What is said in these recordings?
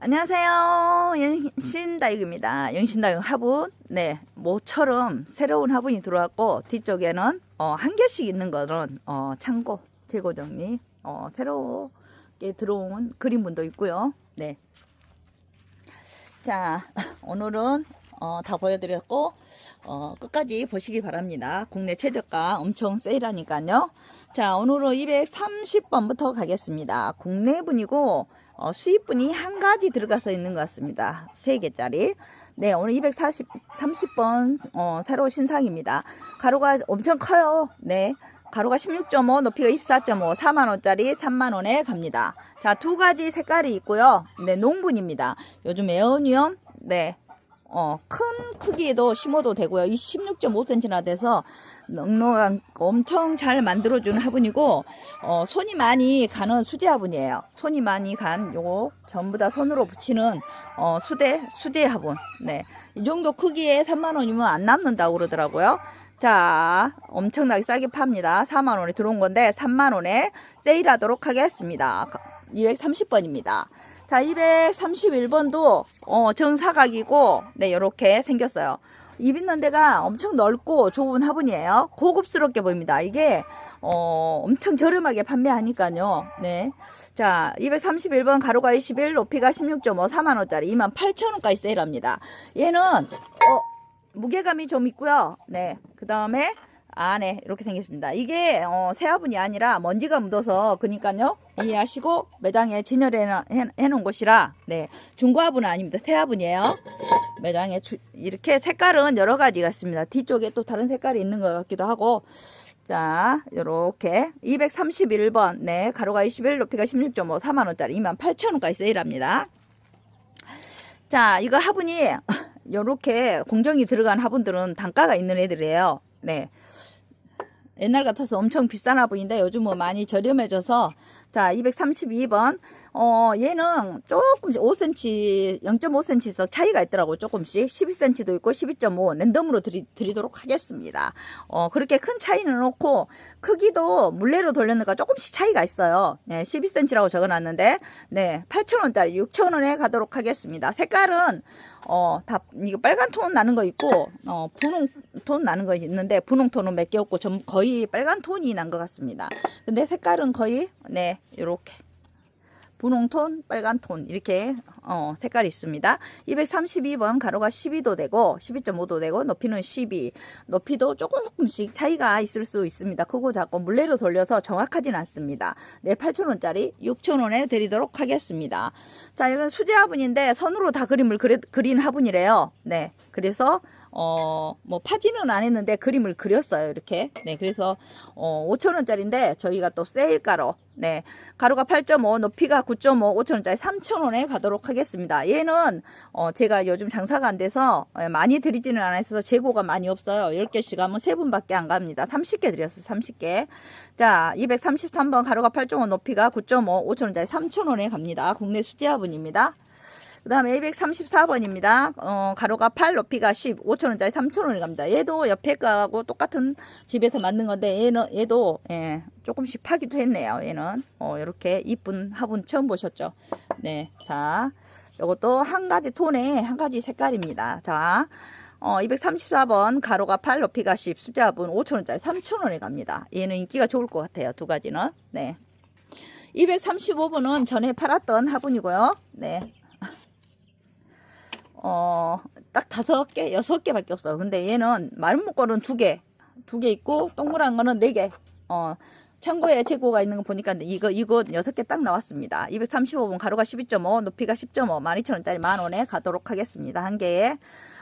안녕하세요. 영신다육입니다. 영신다육 화분. 네, 모처럼 새로운 화분이 들어왔고, 뒤쪽에는, 어, 한 개씩 있는 거는, 어, 창고, 재고 정리, 어, 새롭게 들어온 그림분도 있고요. 네. 자, 오늘은, 어, 다 보여드렸고, 어, 끝까지 보시기 바랍니다. 국내 최저가 엄청 세일하니까요. 자, 오늘은 230번부터 가겠습니다. 국내분이고, 어, 수입분이 한 가지 들어가서 있는 것 같습니다. 3개짜리. 네, 오늘 240, 30번, 어, 새로 신상입니다. 가로가 엄청 커요. 네. 가로가 16.5, 높이가 24.5, 4만원짜리 3만원에 갑니다. 자, 두 가지 색깔이 있고요. 네, 농분입니다. 요즘 에어니엄, 네. 어, 큰 크기에도 심어도 되고요. 이 16.5cm나 돼서 넉넉한 엄청 잘 만들어주는 화분이고, 어, 손이 많이 가는 수제 화분이에요. 손이 많이 간 요거 전부 다 손으로 붙이는 어, 수대, 수제 화분. 네. 이 정도 크기에 3만 원이면 안 남는다고 그러더라고요. 자, 엄청나게 싸게 팝니다. 4만 원에 들어온 건데, 3만 원에 세일하도록 하겠습니다. 230번입니다. 자, 231번도 어, 정사각이고 네, 요렇게 생겼어요. 입 있는 데가 엄청 넓고 좋은 화분이에요. 고급스럽게 보입니다. 이게 어, 엄청 저렴하게 판매하니까요. 네. 자, 231번 가로가 21, 높이가 16.5, 4만원짜리 28,000원까지 세일합니다. 얘는, 어, 무게감이 좀 있고요. 네. 그 다음에 안에 이렇게 생겼습니다. 이게 어, 새화분이 아니라 먼지가 묻어서 그니까요 이해하시고 매장에 진열해 놓- 해- 해놓은 곳이라 네 중고화분은 아닙니다. 새화분이에요. 매장에 주- 이렇게 색깔은 여러 가지가 있습니다. 뒤쪽에 또 다른 색깔이 있는 것 같기도 하고 자 요렇게 231번 네 가로가 21 높이가 16.5 4만원짜리 28,000원까지 세일합니다. 자 이거 화분이 요렇게 공정이 들어간 화분들은 단가가 있는 애들이에요. 네. 옛날 같아서 엄청 비싼 화분인데 요즘은 많이 저렴해져서 자 232번 어 얘는 조금씩 5cm 0.5cm에서 차이가 있더라고 조금씩. 12cm도 있고 12.5 랜덤으로 드리, 드리도록 하겠습니다. 어 그렇게 큰 차이는 없고 크기도 물레로 돌렸는가 조금씩 차이가 있어요. 네 12cm라고 적어놨는데 네 8,000원짜리 6,000원에 가도록 하겠습니다. 색깔은 어 다 이거 빨간 톤 나는 거 있고 어 분홍 톤 나는 거 있는데 분홍 톤은 몇 개 없고 좀 거의 빨간 톤이 난 것 같습니다. 근데 색깔은 거의 네 요렇게 분홍톤, 빨간톤 이렇게 어, 색깔이 있습니다. 232번 가로가 12도 되고 12.5도 되고 높이는 12 높이도 조금 조금씩 차이가 있을 수 있습니다. 크고 작고 물레로 돌려서 정확하진 않습니다. 네 8,000원짜리 6,000원에 드리도록 하겠습니다. 자 이건 수제 화분인데 선으로 다 그림을 그리, 그린 화분이래요. 네 그래서 어, 뭐, 파지는 안 했는데 그림을 그렸어요. 이렇게. 네, 그래서, 어, 5천원짜리인데 저희가 또 세일가로, 네, 가로가 8.5, 높이가 9.5, 5천원짜리 3천원에 가도록 하겠습니다. 얘는, 어, 제가 요즘 장사가 안 돼서 예, 많이 드리지는 않아서 재고가 많이 없어요. 10개씩 하면 3분밖에 안 갑니다. 30개 드렸어요. 30개. 자, 233번 가로가 8.5, 높이가 9.5, 5천원짜리 3천원에 갑니다. 국내 수제화분입니다. 그 다음에 234번입니다. 어, 가로가 8, 높이가 10, 5천원짜리 3천원이 갑니다. 얘도 옆에 거하고 똑같은 집에서 만든 건데, 얘는, 얘도, 예, 조금씩 파기도 했네요. 얘는. 어, 이렇게 이쁜 화분 처음 보셨죠? 네. 자, 요것도 한 가지 톤에 한 가지 색깔입니다. 자, 어, 234번 가로가 8, 높이가 10, 숫자 화분 5천원짜리 3천원에 갑니다. 얘는 인기가 좋을 것 같아요. 두 가지는. 네. 235번은 전에 팔았던 화분이고요. 네. 어, 딱 다섯 개, 여섯 개밖에 없어. 근데 얘는 마른 목걸은 두 개, 두 개 있고, 동그란 거는 네 개. 어, 창고에 재고가 있는 거 보니까 이거, 이거 여섯 개 딱 나왔습니다. 235번 가로가 12.5, 높이가 10.5, 12,000원짜리 만 원에 가도록 하겠습니다. 한 개에.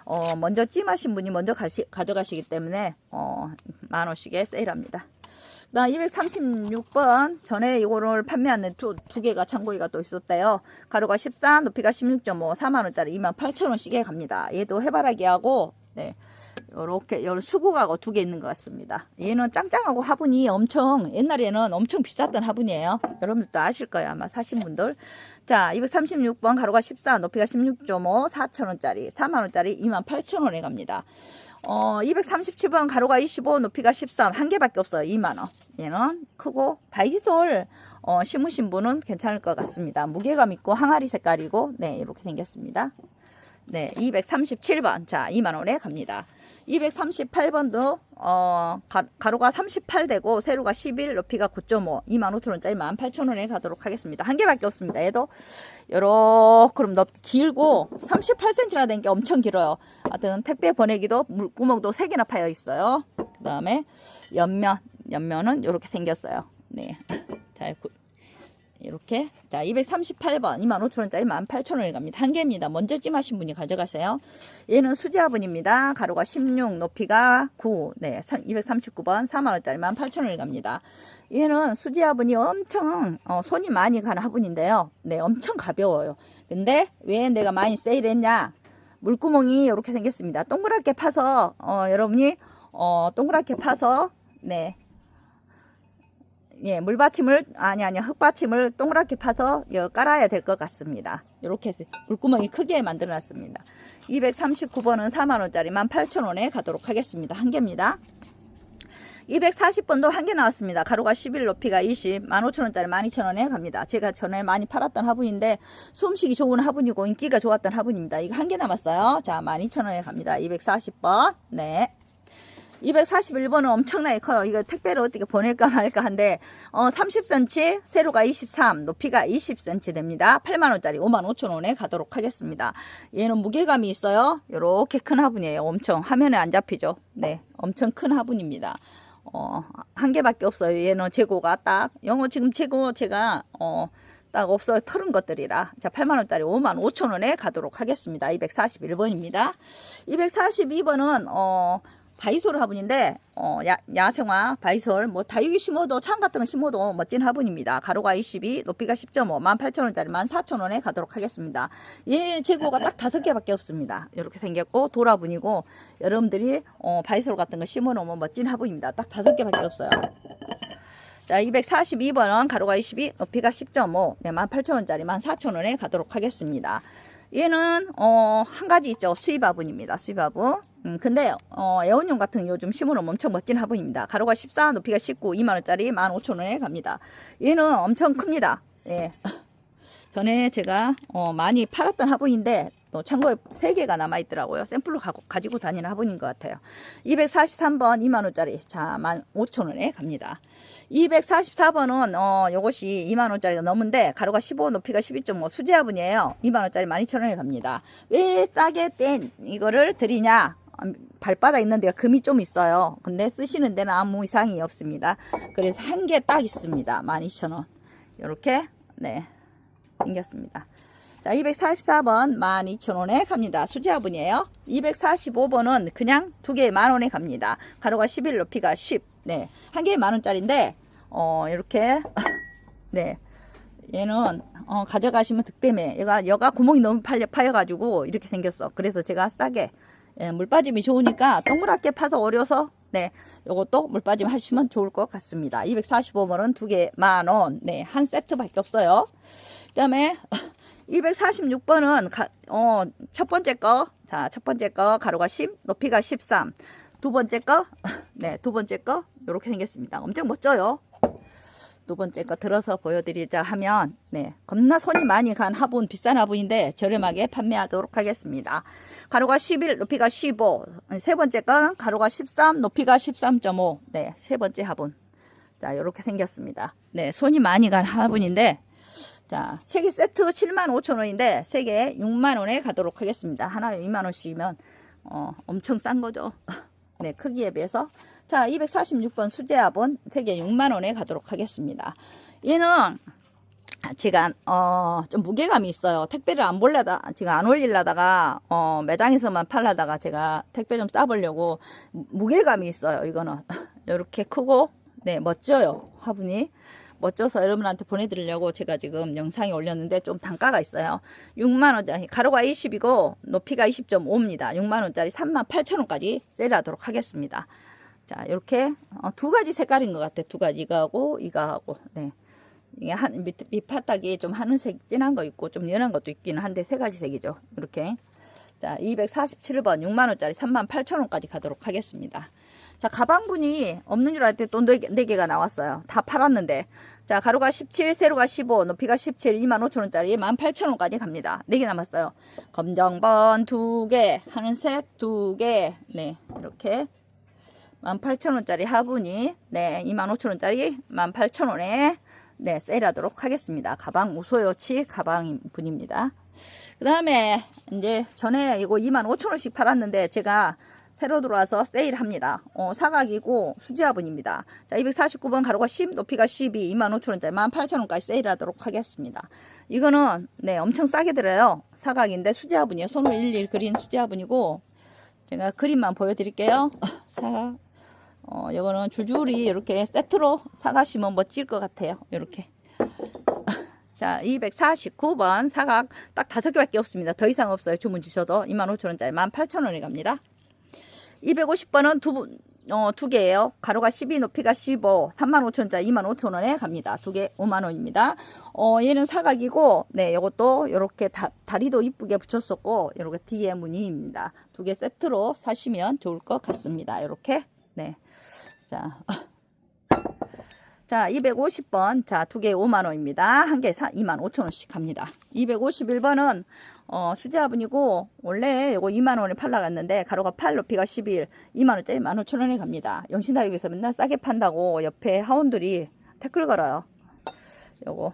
어, 먼저 찜하신 분이 먼저 가시, 가져가시기 때문에, 어, 만 원씩에 세일합니다. 나 236번 전에 이거를 판매하는 두, 두 개가 창고기가 또 있었대요. 가로가 14, 높이가 16.5, 4만원짜리 28,000원씩에 갑니다. 얘도 해바라기하고, 네. 요렇게, 요 수국하고 두 개 있는 것 같습니다. 얘는 짱짱하고 화분이 엄청, 옛날에는 엄청 비쌌던 화분이에요. 여러분들도 아실 거예요. 아마 사신 분들. 자, 236번 가로가 14, 높이가 16.5, 4,000원짜리, 4만원짜리 28,000원에 갑니다. 어, 237번 가로가 25, 높이가 13. 한 개밖에 없어요. 2만원. 얘는 크고, 바이솔, 어, 심으신 분은 괜찮을 것 같습니다. 무게감 있고, 항아리 색깔이고, 네, 이렇게 생겼습니다. 네, 237번. 자, 2만원에 갑니다. 238번도, 어, 가, 가로가 38 되고, 세로가 11, 높이가 9.5, 25,000원짜리 18,000원에 가도록 하겠습니다. 한 개밖에 없습니다. 얘도, 요렇게, 그럼 넓, 길고, 38cm나 된 게 엄청 길어요. 하여튼, 택배 보내기도 물구멍도 3개나 파여 있어요. 그 다음에, 옆면, 옆면은 요렇게 생겼어요. 네. 자, 구- 이렇게 자 238번 25,000원짜리 18,000원에 갑니다. 한 개입니다. 먼저 찜하신 분이 가져가세요. 얘는 수제화분입니다. 가로가 16, 높이가 9, 네 239번 4만원짜리 18,000원에 갑니다. 얘는 수제화분이 엄청 어, 손이 많이 가는 화분인데요. 네 엄청 가벼워요. 근데 왜 내가 많이 세일했냐 물구멍이 이렇게 생겼습니다. 동그랗게 파서 어, 여러분이 어, 동그랗게 파서 네 예, 물받침을 아니 아니 흙받침을 동그랗게 파서 여 깔아야 될 것 같습니다. 이렇게 물구멍이 크게 만들어 놨습니다. 239번은 4만 원짜리 18,000원에 가도록 하겠습니다. 한 개입니다. 240번도 한 개 나왔습니다. 가로가 11, 높이가 20, 15,000원짜리 12,000원에 갑니다. 제가 전에 많이 팔았던 화분인데 숨쉬기 좋은 화분이고 인기가 좋았던 화분입니다. 이거 한 개 남았어요. 자, 12,000원에 갑니다. 240번. 네. 241번은 엄청나게 커요. 이거 택배를 어떻게 보낼까 말까 한데, 어, 30cm, 세로가 23, 높이가 20cm 됩니다. 8만원짜리 55,000원에 가도록 하겠습니다. 얘는 무게감이 있어요. 요렇게 큰 화분이에요. 엄청. 화면에 안 잡히죠. 네. 엄청 큰 화분입니다. 어, 한 개밖에 없어요. 얘는 재고가 딱, 영어 지금 재고 제가, 어, 딱 없어요. 털은 것들이라. 자, 8만원짜리 5만 5천원에 가도록 하겠습니다. 241번입니다. 242번은, 어, 바이솔 화분인데, 어, 야, 야생화, 바이솔, 뭐, 다육이 심어도, 창 같은 거 심어도 멋진 화분입니다. 가로가 22, 높이가 10.5, 18,000원짜리 14,000원에 가도록 하겠습니다. 얘 재고가 딱 다섯 개밖에 없습니다. 이렇게 생겼고, 돌화분이고, 여러분들이, 어, 바이솔 같은 거 심어 놓으면 멋진 화분입니다. 딱 다섯 개밖에 없어요. 자, 242번은 가로가 22, 높이가 10.5, 네, 18,000원짜리 14,000원에 가도록 하겠습니다. 얘는, 어, 한 가지 있죠. 수입 화분입니다. 수입 화분. 음, 근데, 어, 에어용 같은 거 요즘 심으면 엄청 멋진 화분입니다. 가로가 14, 높이가 19, 2만원짜리 15,000원에 갑니다. 얘는 엄청 큽니다. 예. 전에 제가, 어, 많이 팔았던 화분인데, 또 창고에 3개가 남아 있더라고요. 샘플로 가, 가지고 다니는 화분인 것 같아요. 243번 2만원짜리. 자, 15,000원에 갑니다. 244번은 어 요것이 2만 원짜리가 넘은데 가로가 15 높이가 12.5 수제 화분이에요. 2만 원짜리 12,000원에 갑니다. 왜 싸게 뗀 이거를 드리냐? 음, 발바닥 있는 데가 금이 좀 있어요. 근데 쓰시는 데는 아무 이상이 없습니다. 그래서 한 개 딱 있습니다. 12,000원. 요렇게 네. 생겼습니다. 자, 244번 12,000원에 갑니다. 수제 화분이에요. 245번은 그냥 두 개에 만 원에 갑니다. 가로가 11, 높이가 10. 네. 한 개에 만 원짜리인데 어, 이렇게 네. 얘는 어, 가져가시면 득템해. 얘가 여가 구멍이 너무 파여, 파여가지고 이렇게 생겼어. 그래서 제가 싸게 예, 물 빠짐이 좋으니까 동그랗게 파서 어려서 네, 요것도 물 빠짐 하시면 좋을 것 같습니다. 245번은 두 개 만 원. 네, 한 세트밖에 없어요. 그 다음에 246번은 가, 어, 첫 번째 거. 자, 첫 번째 거 가로가 10, 높이가 13. 두 번째 거. 네, 두 번째 거. 요렇게 생겼습니다. 엄청 멋져요. 두 번째 거 들어서 보여드리자 하면 네 겁나 손이 많이 간 화분 비싼 화분인데 저렴하게 판매하도록 하겠습니다. 가로가 11 높이가 15 세 번째 건 가로가 13 높이가 13.5 네 세 번째 화분 자 이렇게 생겼습니다. 네 손이 많이 간 화분인데 자, 세 개 세트 7만 5천 원인데 세 개 6만 원에 가도록 하겠습니다. 하나에 2만 원씩이면 어, 엄청 싼 거죠. 네, 크기에 비해서. 자, 246번 수제화분 3개 6만 원에 가도록 하겠습니다. 얘는 제가 어, 좀 무게감이 있어요. 택배를 안 볼려다 제가 안 올리려다가 어, 매장에서만 팔라다가 제가 택배 좀 싸보려고 무게감이 있어요. 이거는 이렇게 크고 네 멋져요 화분이 멋져서 여러분한테 보내드리려고 제가 지금 영상에 올렸는데 좀 단가가 있어요. 6만원짜리, 가로가 20이고 높이가 20.5입니다. 6만원짜리 3만 8천원까지 세일하도록 하겠습니다. 자, 이렇게 어, 두 가지 색깔인 것 같아요. 두 가지 이거하고 이거하고. 네. 이게 한 밑, 밑바닥이 좀 하늘색 진한 거 있고 좀 연한 것도 있기는 한데 세 가지 색이죠. 이렇게. 자, 247번 6만원짜리 38,000원까지 가도록 하겠습니다. 자, 가방분이 없는 줄 알았더니 또 4개, 가 나왔어요. 다 팔았는데. 자, 가로가 17, 세로가 15, 높이가 17, 25,000원짜리 18,000원까지 갑니다. 4개 남았어요. 검정번 2개, 하늘색 2개, 네, 이렇게 18,000원짜리 화분이, 네, 25,000원짜리 18,000원에, 네, 세일하도록 하겠습니다. 가방 우소요치 가방 분입니다. 그 다음에 이제 전에 이거 25,000원씩 팔았는데 제가 새로 들어와서 세일합니다. 어, 사각이고 수지화분입니다. 자, 249번 가로가 10, 높이가 12, 25,000원짜리 18,000원까지 세일하도록 하겠습니다. 이거는 네, 엄청 싸게 들어요. 사각인데 수지화분이에요. 손으로 일일이 그린 수지화분이고 제가 그림만 보여드릴게요. 사각. 어, 이거는 줄줄이 이렇게 세트로 사가시면 멋질 것 같아요. 이렇게. 자, 249번 사각 딱 다섯 개밖에 없습니다. 더 이상 없어요. 주문 주셔도 25,000원짜리 18,000원에 갑니다. 250번은 두, 어, 두 개예요. 가로가 12, 높이가 15, 35,000원짜리 25,000원에 갑니다. 두 개 5만원입니다. 어, 얘는 사각이고, 네, 요것도 요렇게 다, 다리도 이쁘게 붙였었고, 요렇게 뒤에 무늬입니다. 두 개 세트로 사시면 좋을 것 같습니다. 요렇게, 네. 자. 자, 250번. 자, 두 개 5만원입니다. 한 개 25,000원씩 갑니다. 251번은, 어, 수제화분이고, 원래 이거 2만원에 팔라갔는데, 가로가 8, 높이가 11, 2만원짜리 15,000원에 갑니다. 영신다육에서 맨날 싸게 판다고 옆에 하원들이 댓글 걸어요. 요거.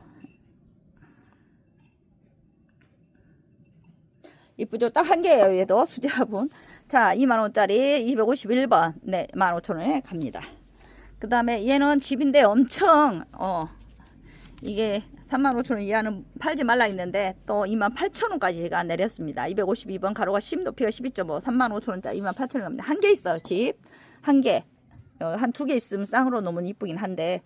이쁘죠? 딱 한 개예요, 얘도. 수제화분. 자, 2만원짜리 251번. 네, 15,000원에 갑니다. 그 다음에 얘는 집인데 엄청 어 이게 35,000원 이하는 팔지 말라 했는데 또 28,000원까지 제가 내렸습니다. 252번 가로가 10 높이가 12.5 35,000원짜리 28,000원 갑니다. 한 개 있어요 집 한 개. 어, 한두 개 있으면 쌍으로 너무 이쁘긴 한데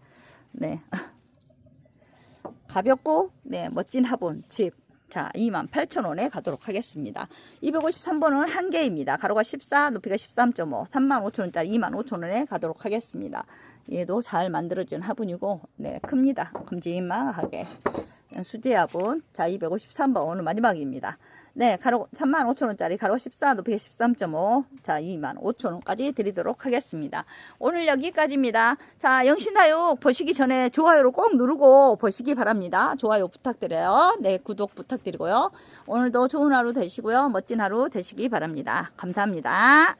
네 가볍고 네 멋진 화분 집. 자, 28,000원에 가도록 하겠습니다. 253번은 한 개입니다. 가로가 14, 높이가 13.5, 35,000원짜리 25,000원에 가도록 하겠습니다. 얘도 잘 만들어준 화분이고, 네, 큽니다. 큼지막하게. 수제 화분. 자, 253번 오늘 마지막입니다. 네, 가로 35,000원짜리 가로 14, 높이가 13.5. 자, 25,000원까지 드리도록 하겠습니다. 오늘 여기까지입니다. 자, 영신다육 보시기 전에 좋아요를 꼭 누르고 보시기 바랍니다. 좋아요 부탁드려요. 네, 구독 부탁드리고요. 오늘도 좋은 하루 되시고요. 멋진 하루 되시기 바랍니다. 감사합니다.